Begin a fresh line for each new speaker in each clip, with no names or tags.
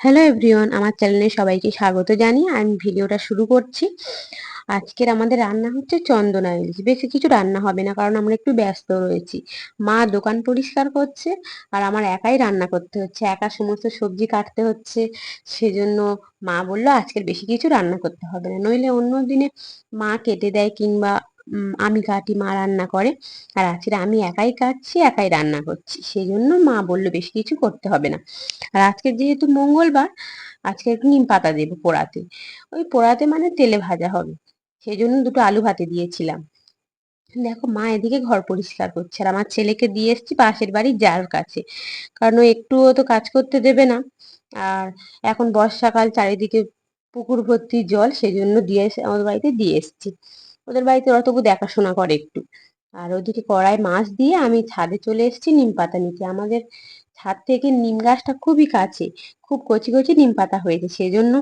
Hello everyone আমার চ্যানেলে সবাইকে স্বাগত জানিয়ে আমি ভিডিওটা শুরু করছি। আজকের আমাদের রান্না হচ্ছে চন্দনা ইলিশ বেশি কিছু রান্না হবে না কারণ আমরা একটু ব্যস্ত রয়েছি। মা দোকান পরিষ্কার করছে আর আমার একাই রান্না করতে হচ্ছে। একা সমস্ত সবজি কাটতে হচ্ছে। সেজন্য মা বলল, আজকের বেশি কিছু রান্না করতে হবে না। নইলে অন্য দিনে মা কেটে দেয় কিংবা আমি কাটি মা রান্না করে। আর আজকে আমি একাই কাটছি একাই রান্না করছি। সেই জন্য মা বলল, বেশি কিছু করতে হবে না। আর আজকে যেহেতু মঙ্গলবার, আজকে একটু নিম পাতা দেবো পোড়াতে। ওই পোড়াতে মানে তেলে ভাজা হবে। সেই জন্য দুটো আলু ভাতে দিয়েছিলাম। দেখো, মা এদিকে ঘর পরিষ্কার করছে আর আমার ছেলেকে দিয়ে এসেছি পাশের বাড়ির যার কাছে। কারণ ও একটুও তো কাজ করতে দেবে না। আর এখন বর্ষাকাল, চারিদিকে পুকুর ভর্তি জল সেই জন্য দিয়ে আমাদের বাড়িতে দিয়ে এসেছি। ওদের বাড়িতে ওরা তবু দেখাশোনা করে একটু। আর ওদিকে কড়াই মাছ দিয়ে আমি ছাদে চলে এসেছি নিম পাতা নিতে। আমাদের ছাদ থেকে নিম গাছটা খুবই কাছে, খুব কচি কচি নিম পাতা হয়েছে, সেজন্য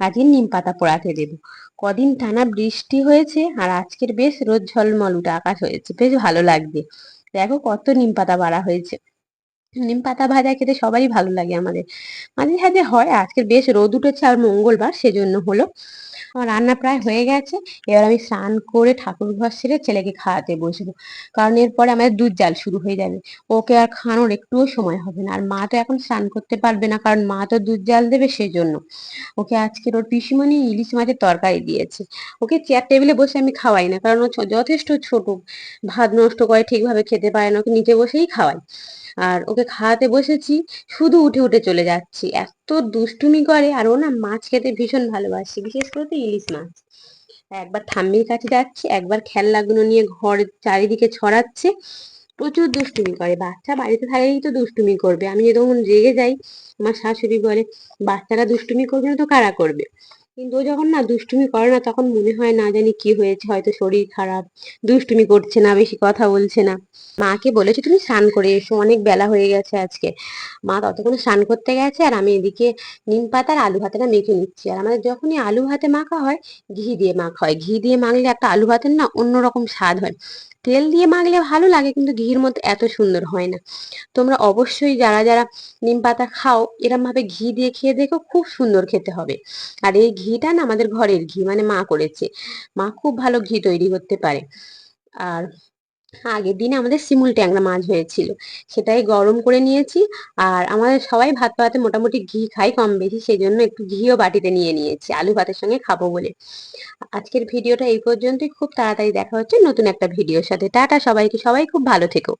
আজকে নিম পাতা পোড়াতে দেবো। কদিন টানা বৃষ্টি হয়েছে আর আজকের বেশ রোদ ঝলমলুটে আকাশ হয়েছে, বেশ ভালো লাগবে দেখো কত নিম পাতা বাড়া হয়েছে। নিম পাতা ভাজা খেতে সবারই ভালো লাগে আমাদের। মাঝে সাঝে হয়, আজকের বেশ রোদ উঠেছে আর মঙ্গলবার, সেজন্য হলো আমার রান্না প্রায় হয়ে গেছে। এবার আমি স্নান করে ঠাকুর ঘর সেরে ছেলেকে খাওয়াতে বসবো কারণ এরপরে আমাদের দুধ জাল শুরু হয়ে যাবে। ওকে আর খাওয়ানোর একটুও সময় হবে না। আর মা তো এখন স্নান করতে পারবে না, কারণ মা তো দুধ জাল দেবে সেজন্য। ওকে আজকের ওর পিসিমণি ইলিশ মাছের তরকারি দিয়েছে। ওকে চেয়ার টেবিলে বসে আমি খাওয়াই না, কারণ ও যথেষ্ট ছোট। ভাত নষ্ট করে ঠিকভাবে খেতে পারে না। ওকে নিচে বসেই খাওয়াই। আর ওকে খাওয়াতে বসেছি, শুধু উঠে উঠে চলে যাচ্ছি। এত দুষ্টুমি করে, আর ও না মাছ খেতে ভীষণ ভালোবাসে, বিশেষ করে তো ইলিশ মাছ। একবার ঠাম্মির কাছে যাচ্ছে, একবার খেলনাগুলো নিয়ে ঘর চারিদিকে ছড়াচ্ছে, প্রচুর দুষ্টুমি করে। বাচ্চা বাড়িতে থাকলেই তো দুষ্টুমি করবে। আমি যখন রেগে যাই, আমার শাশুড়ি বলে, বাচ্চারা দুষ্টুমি করবে না তো কারা করবে? কিন্তু ও যখন না দুষ্টুমি করে না তখন মনে হয় না জানি কি হয়েছে, হয়তো শরীর খারাপ, দুষ্টুমি করছে না, বেশি কথা বলছে না। মাকে বলেছি, তুমি স্নান করে এসো, অনেক বেলা হয়ে গেছে আজকে। মা ততক্ষণে স্নান করতে গেছে আর আমি এদিকে নিম পাতা আর আলু ভাতেটা মেখে নিচ্ছি। আর আমাদের যখনই আলু ভাতে মাখা হয়, ঘি দিয়ে মাখা হয়। ঘি দিয়ে মাখলে একটা আলু ভাতের না অন্যরকম স্বাদ হয়। তেল দিয়ে মাখলে ভালো লাগে কিন্তু ঘির মতো এত সুন্দর হয় না। তোমরা অবশ্যই যারা যারা নিম পাতা খাও এরম ভাবে ঘি দিয়ে খেয়ে দেখো, খুব সুন্দর খেতে হবে। আর এই ঘিটা না আমাদের ঘরের ঘি মানে মা করেছে। মা খুব ভালো ঘি তৈরি করতে পারে। আর আগের দিনে আমাদের শিমুল ট্যাংরা মাছ হয়েছিল, সেটাই গরম করে নিয়েছি। আর আমাদের সবাই ভাত পাতে মোটামুটি ঘি খাই কম বেশি সেই জন্য একটু ঘিও বাটিতে নিয়ে নিয়েছি, আলু ভাতের সঙ্গে খাব বলে। আজকের ভিডিওটা এই পর্যন্তই, খুব তাড়াতাড়ি দেখা হচ্ছে নতুন একটা ভিডিওর সাথে। টাটা সবাইকে, সবাই খুব ভালো থেকো।